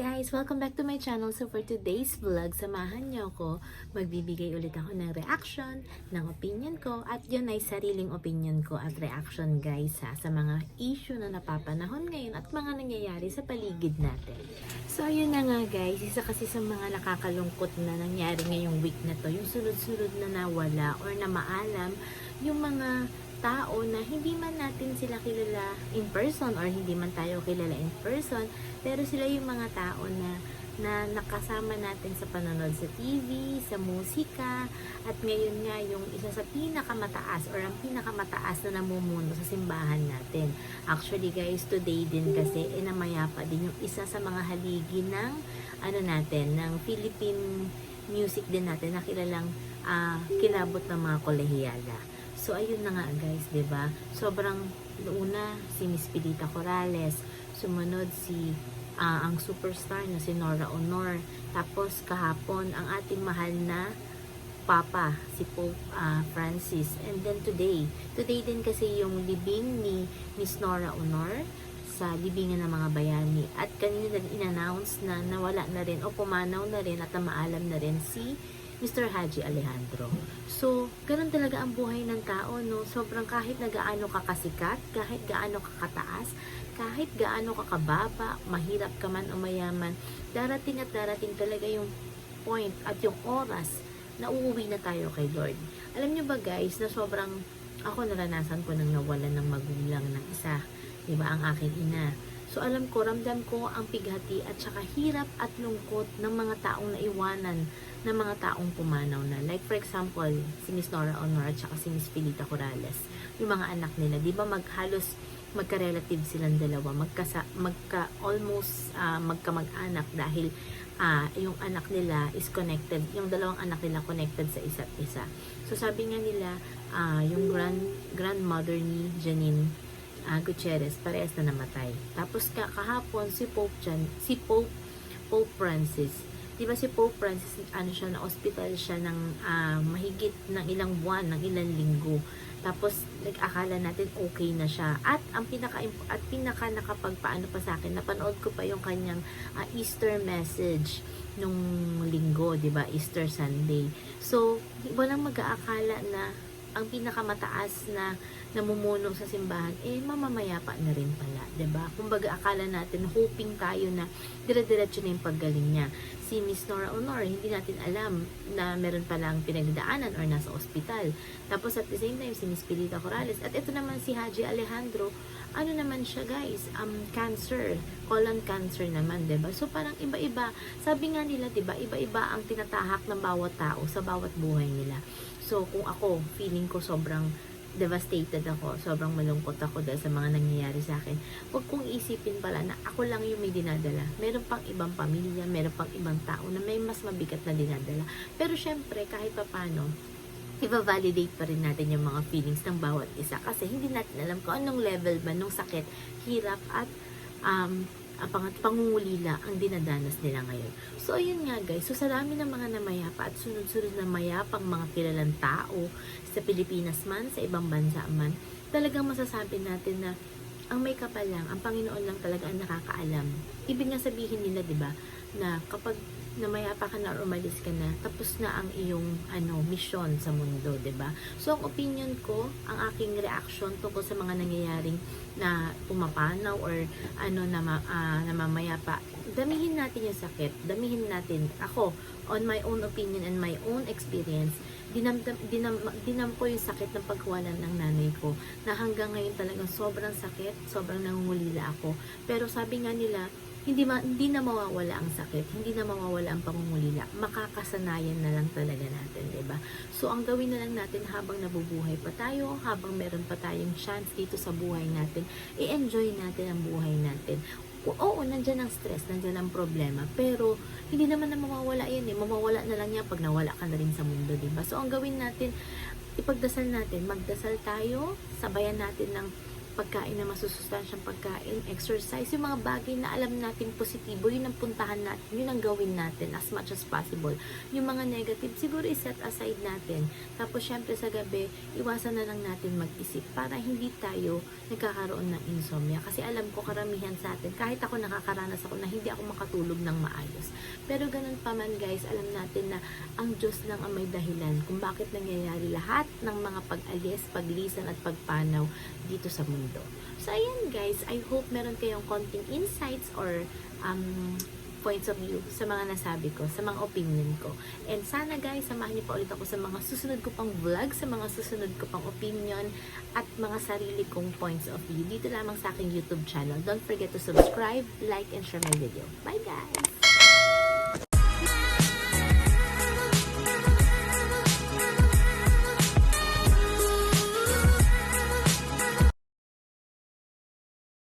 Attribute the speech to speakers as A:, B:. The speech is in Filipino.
A: guys! Welcome back to my channel. So for today's vlog, samahan niyo ako. Magbibigay ulit ako ng reaction, ng opinion ko, at yun ay sariling opinion ko at reaction guys ha, sa mga issue na napapanahon ngayon at mga nangyayari sa paligid natin. So yun na nga guys, isa kasi sa mga nakakalungkot na nangyari ngayong week na to, yung sunod-sunod na nawala or na maalam, yung mga tao na hindi man natin sila kilala in person or hindi man tayo kilala in person, pero sila yung mga tao na na nakasama natin sa panonood sa TV, sa musika, at ngayon nga yung isa sa pinakamataas or ang pinakamataas na namumuno sa simbahan natin. Actually guys, today din kasi inamayapa din yung isa sa mga haligi ng ano natin, ng Philippine music din natin na kilalang ah, kilabot ng mga kolehiyala. So ayun na nga guys, ba? Sobrang una si Miss Pilita Corrales, sumunod si ah, ang superstar na si Nora Honor. Tapos kahapon ang ating mahal na Papa, si Pope ah, Francis. And then today, today din kasi yung libing ni Miss Nora Honor sa libingan ng mga bayani. At kanina din in-announce na nawala na rin o pumanaw na rin at maalam na rin si Mr. Haji Alejandro. So, ganun talaga ang buhay ng tao, no? Sobrang kahit na gaano ka kasikat, kahit gaano ka kataas, kahit gaano ka kababa, mahirap ka man o mayaman, darating at darating talaga yung point at yung oras na uuwi na tayo kay Lord. Alam nyo ba guys, na sobrang ako naranasan ko nang nawalan ng magulang ng isa, 'di ba, ang aking ina. So alam ko, ramdam ko ang pighati at saka hirap at lungkot ng mga taong naiwanan ng mga taong pumanaw na. Like for example, si Miss Nora Honor at saka si Miss Pilita Corrales. Yung mga anak nila, di ba maghalos magka-relative silang dalawa, magkasa, magka, almost ah, magkamag-anak dahil ah, yung anak nila is connected, yung dalawang anak nila connected sa isa't isa. So sabi nga nila, ah, yung grand, grandmother ni Janine ah, Gutierrez, parehas na namatay. Tapos ka, kahapon si Pope Jan, si Pope Pope Francis. 'Di ba si Pope Francis ano siya na hospital siya ng ah, mahigit ng ilang buwan, ng ilang linggo. Tapos nag-akala natin okay na siya. At ang pinaka at pinaka nakapagpaano pa sa akin, napanood ko pa yung kanyang ah, Easter message nung linggo, 'di ba? Easter Sunday. So, walang mag-aakala na ang pinakamataas na namumuno sa simbahan, eh mamamayapa na rin pala, ba? Kumbaga akala natin hoping tayo na dire-diretso na yung paggaling niya. Si Miss Nora Honor, hindi natin alam na meron palang pinagdaanan or nasa ospital. Tapos at the same time si Miss Pilita Corrales at ito naman si Haji Alejandro, ano naman siya guys, um cancer, colon cancer naman, ba? So parang iba-iba. Sabi nga nila, ba, iba-iba ang tinatahak ng bawat tao sa bawat buhay nila. So, kung ako, feeling ko sobrang devastated ako, sobrang malungkot ako dahil sa mga nangyayari sa akin. Huwag kong isipin pala na ako lang yung may dinadala. Meron pang ibang pamilya, meron pang ibang tao na may mas mabigat na dinadala. Pero syempre, kahit papano, i-validate pa rin natin yung mga feelings ng bawat isa kasi hindi natin alam kung anong level ba nung sakit, hirap at um, pang pangungulila ang dinadanas nila ngayon. So, ayun nga guys. So, sa dami ng mga namayapa at sunod-sunod na mayapang mga kilalang tao sa Pilipinas man, sa ibang bansa man, talagang masasabi natin na ang may kapal lang, ang Panginoon lang talaga ang nakakaalam. Ibig nga sabihin nila, di ba, na kapag namayapa ka na or umalis ka na, tapos na ang iyong ano, mission sa mundo, ba? So ang opinion ko, ang aking reaction tungkol sa mga nangyayaring na pumapanaw or ano na ma, ah, namamayapa, damihin natin yung sakit, damihin natin. Ako, on my own opinion and my own experience, dinam, dinam, dinam ko yung sakit ng pagkawalan ng nanay ko na hanggang ngayon talagang sobrang sakit, sobrang nangungulila ako. Pero sabi nga nila, hindi, ma, hindi na mawawala ang sakit, hindi na mawawala ang pangungulila. Makakasanayan na lang talaga natin, ba? So ang gawin na lang natin habang nabubuhay pa tayo, habang meron pa tayong chance dito sa buhay natin, i-enjoy natin ang buhay natin. Oo, nandyan ang stress, nandyan ang problema, pero hindi naman na mawawala yan eh. Mamawala na lang yan pag nawala ka na rin sa mundo, ba? So ang gawin natin, ipagdasal natin, magdasal tayo, sabayan natin ng pagkain na masusustansyang pagkain, exercise, yung mga bagay na alam nating positibo, yun ang puntahan natin, yun ang gawin natin as much as possible. Yung mga negative, siguro i-set aside natin. Tapos, syempre sa gabi, iwasan na lang natin mag-isip para hindi tayo nagkakaroon ng insomnia. Kasi alam ko karamihan sa atin, kahit ako nakakaranas ako na hindi ako makatulog ng maayos. Pero ganun pa man guys, alam natin na ang Diyos lang ang may dahilan kung bakit nangyayari lahat ng mga pag-alis, paglisan at pagpanaw dito sa mundo. So ayan guys, I hope meron kayong konting insights or um, points of view sa mga nasabi ko, sa mga opinion ko. And sana guys, samahan niyo pa ulit ako sa mga susunod ko pang vlog, sa mga susunod ko pang opinion at mga sarili kong points of view dito lamang sa aking YouTube channel. Don't forget to subscribe, like, and share my video. Bye guys!